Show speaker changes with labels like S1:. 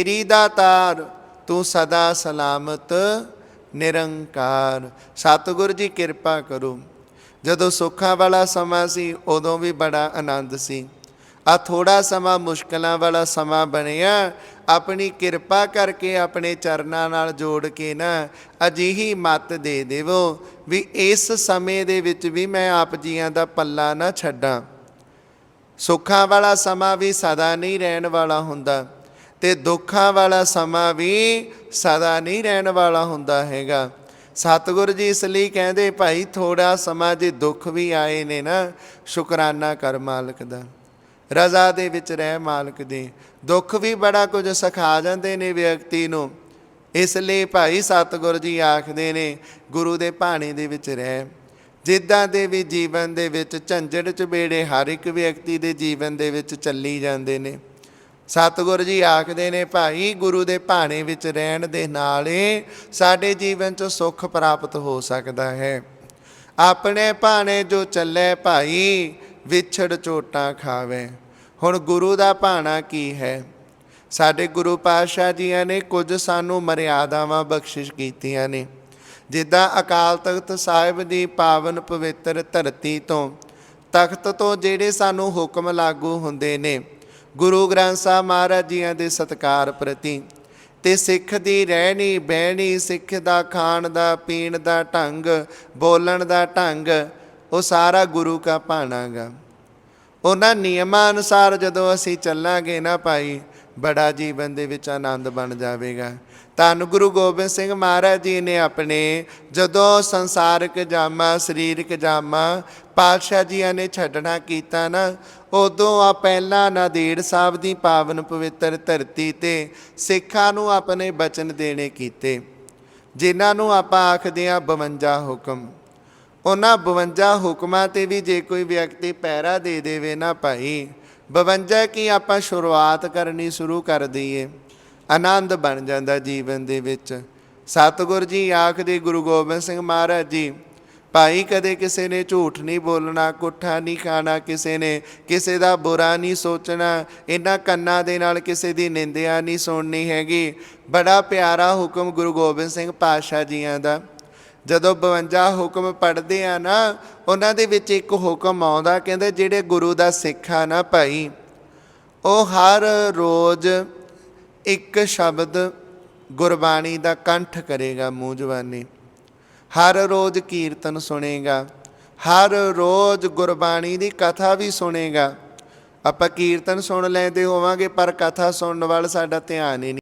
S1: ਤੇਰੀ ਦਾਤਾਰ, ਤੂੰ ਸਦਾ ਸਲਾਮਤ, ਨਿਰੰਕਾਰ। ਸਤਿਗੁਰ ਜੀ, ਕਿਰਪਾ ਕਰੋ। ਜਦੋਂ ਸੁੱਖਾਂ ਵਾਲਾ ਸਮਾਂ ਸੀ, ਉਦੋਂ ਵੀ ਬੜਾ ਆਨੰਦ ਸੀ। ਆ ਥੋੜਾ ਸਮਾਂ ਮੁਸ਼ਕਲਾਂ ਵਾਲਾ ਸਮਾਂ ਬਣਿਆ। ਆਪਣੀ ਕਿਰਪਾ ਕਰਕੇ ਆਪਣੇ ਚਰਨਾਂ ਨਾਲ ਜੋੜ ਕੇ ਨਾ ਅਜਿਹੀ ਮੱਤ ਦੇ ਦੇਵੋ ਵੀ ਇਸ ਸਮੇਂ ਦੇ ਵਿੱਚ ਵੀ ਮੈਂ ਆਪ ਜੀਆਂ ਦਾ ਪੱਲਾ ਨਾ ਛੱਡਾਂ। ਸੁੱਖਾਂ ਵਾਲਾ ਸਮਾਂ ਵੀ ਸਦਾ ਨਹੀਂ ਰਹਿਣ ਵਾਲਾ ਹੁੰਦਾ। ਤੇ ਦੁੱਖਾਂ ਵਾਲਾ ਸਮਾਂ ਵੀ ਸਦਾ ਨਹੀਂ ਰਹਿਣ ਵਾਲਾ ਹੁੰਦਾ ਹੈਗਾ। ਸਤਿਗੁਰੂ ਜੀ ਇਸ ਲਈ ਕਹਿੰਦੇ, ਭਾਈ ਥੋੜਾ ਸਮਾਂ ਜੇ ਦੁੱਖ ਵੀ ਆਏ ਨੇ ਨਾ, ਸ਼ੁਕਰਾਨਾ ਕਰ ਮਾਲਕ ਦਾ। ਰਜ਼ਾ ਦੇ ਵਿੱਚ ਰਹਿ ਮਾਲਕ ਦੇ। ਦੁੱਖ ਵੀ ਬੜਾ ਕੁਝ ਸਿਖਾ ਜਾਂਦੇ ਨੇ ਵਿਅਕਤੀ ਨੂੰ। ਇਸ ਲਈ ਭਾਈ, ਸਤਿਗੁਰੂ ਜੀ ਆਖਦੇ ਨੇ, ਗੁਰੂ ਦੇ ਭਾਣੇ ਦੇ ਵਿੱਚ ਰਹਿ। ਜਿੱਦਾਂ ਦੇ ਵੀ ਜੀਵਨ ਦੇ ਵਿੱਚ ਝੰਜੜ ਚਬੇੜੇ ਹਰ ਇੱਕ ਵਿਅਕਤੀ ਦੇ ਜੀਵਨ ਦੇ ਵਿੱਚ ਚੱਲੀ ਜਾਂਦੇ ਨੇ। ਸਤਿਗੁਰ ਜੀ ਆਖਦੇ ਨੇ, ਭਾਈ ਗੁਰੂ ਦੇ ਭਾਣੇ ਵਿੱਚ ਰਹਿਣ ਦੇ ਨਾਲ ਹੀ ਸਾਡੇ ਜੀਵਨ 'ਚ ਸੁੱਖ ਪ੍ਰਾਪਤ ਹੋ ਸਕਦਾ ਹੈ। ਆਪਣੇ ਭਾਣੇ ਜੋ ਚੱਲੇ ਭਾਈ, ਵਿਛੜ ਚੋਟਾਂ ਖਾਵੇ। ਹੁਣ ਗੁਰੂ ਦਾ ਭਾਣਾ ਕੀ ਹੈ? ਸਾਡੇ ਗੁਰੂ ਪਾਤਸ਼ਾਹ ਜੀਆਂ ਨੇ ਕੁਝ ਸਾਨੂੰ ਮਰਿਆਦਾਵਾਂ ਬਖਸ਼ਿਸ਼ ਕੀਤੀਆਂ ਨੇ। ਜਿੱਦਾਂ ਅਕਾਲ ਤਖਤ ਸਾਹਿਬ ਦੀ ਪਾਵਨ ਪਵਿੱਤਰ ਧਰਤੀ ਤੋਂ ਤਖਤ ਤੋਂ ਜਿਹੜੇ ਸਾਨੂੰ ਹੁਕਮ ਲਾਗੂ ਹੁੰਦੇ ਨੇ ਗੁਰੂ ਗ੍ਰੰਥ ਸਾਹਿਬ ਮਹਾਰਾਜ ਜੀਆਂ ਦੇ ਸਤਕਾਰ ਪ੍ਰਤੀ ਤੇ ਸਿੱਖ ਦੀ ਰਹਿਣੀ ਬਹਿਣੀ, ਸਿੱਖ ਦਾ ਖਾਣ ਦਾ, ਪੀਣ ਦਾ ਢੰਗ, ਬੋਲਣ ਦਾ ਢੰਗ, ਉਹ ਸਾਰਾ ਗੁਰੂ ਕਾ ਭਾਣਾਗਾ। ਉਹਨਾਂ ਨਿਯਮਾਂ ਅਨੁਸਾਰ ਜਦੋਂ ਅਸੀਂ ਚੱਲਾਂਗੇ ਨਾ ਭਾਈ ਬੜਾ ਜੀਵਨ ਦੇ ਵਿੱਚ ਆਨੰਦ ਬਣ ਜਾਵੇਗਾ। ਧੰਨ ਗੁਰੂ ਗੋਬਿੰਦ ਸਿੰਘ ਮਹਾਰਾਜ ਜੀ ਨੇ ਆਪਣੇ ਜਦੋਂ ਸੰਸਾਰਕ ਜਾਮਾ, ਸਰੀਰਕ ਜਾਮਾ ਪਾਤਸ਼ਾਹ ਜੀਆਂ ਨੇ ਛੱਡਣਾ ਕੀਤਾ ਨਾ, ਉਦੋਂ ਆ ਪਹਿਲਾਂ ਨਾਦੇੜ ਸਾਹਿਬ ਦੀ ਪਾਵਨ ਪਵਿੱਤਰ ਧਰਤੀ ਤੇ ਸਿੱਖਾਂ ਨੂੰ ਆਪਣੇ ਬਚਨ ਦੇਣੇ ਕੀਤੇ, ਜਿਨ੍ਹਾਂ ਨੂੰ ਆਪਾਂ ਆਖਦੇ ਆ 52 ਹੁਕਮ। ਉਹਨਾਂ 52 ਹੁਕਮਾਂ ਤੇ ਵੀ ਜੇ ਕੋਈ ਵਿਅਕਤੀ ਪਹਿਰਾ ਦੇ ਦੇਵੇ ਨਾ ਭਾਈ 52 ਕੀ ਆਪਾਂ ਸ਼ੁਰੂਆਤ ਕਰਨੀ ਸ਼ੁਰੂ ਕਰ ਦਈਏ। ਆਨੰਦ ਬਣ ਜਾਂਦਾ ਜੀਵਨ ਦੇ ਵਿੱਚ। ਸਤਿਗੁਰ ਜੀ ਆਖਦੇ, ਗੁਰੂ ਗੋਬਿੰਦ ਸਿੰਘ ਮਹਾਰਾਜ ਜੀ, ਭਾਈ, ਕਦੇ ਕਿਸੇ ਨੇ ਝੂਠ ਨਹੀਂ ਬੋਲਣਾ, ਕੁੱਠਾ ਨਹੀਂ ਖਾਣਾ ਕਿਸੇ ਨੇ, ਕਿਸੇ ਦਾ ਬੁਰਾ ਨਹੀਂ ਸੋਚਣਾ, ਇਹਨਾਂ ਕੰਨਾਂ ਦੇ ਨਾਲ ਕਿਸੇ ਦੀ ਨਿੰਦਿਆ ਨਹੀਂ ਸੁਣਨੀ ਹੈਗੀ। ਬੜਾ ਪਿਆਰਾ ਹੁਕਮ ਗੁਰੂ ਗੋਬਿੰਦ ਸਿੰਘ ਪਾਤਸ਼ਾਹ ਜੀਆਂ ਦਾ। ਜਦੋਂ 52 ਹੁਕਮ ਪੜ੍ਹਦੇ ਆ ਨਾ, ਉਹਨਾਂ ਦੇ ਵਿੱਚ ਇੱਕ ਹੁਕਮ ਆਉਂਦਾ, ਕਹਿੰਦੇ ਜਿਹੜੇ ਗੁਰੂ ਦਾ ਸਿੱਖ ਆ ਨਾ ਭਾਈ, ਉਹ ਹਰ ਰੋਜ਼ ਇੱਕ ਸ਼ਬਦ ਗੁਰਬਾਣੀ ਦਾ ਕੰਠ ਕਰੇਗਾ ਮੂੰਹ ਜ਼ਬਾਨੀ ਹਰ ਰੋਜ਼ ਕੀਰਤਨ ਸੁਣੇਗਾ, ਹਰ ਰੋਜ਼ ਗੁਰਬਾਣੀ ਦੀ ਕਥਾ ਵੀ ਸੁਣੇਗਾ। ਆਪਾਂ ਕੀਰਤਨ ਸੁਣ ਲੈਂਦੇ ਹੋਵਾਂਗੇ, ਪਰ ਕਥਾ ਸੁਣਨ ਵੱਲ ਸਾਡਾ ਧਿਆਨ ਹੀ ਨਹੀਂ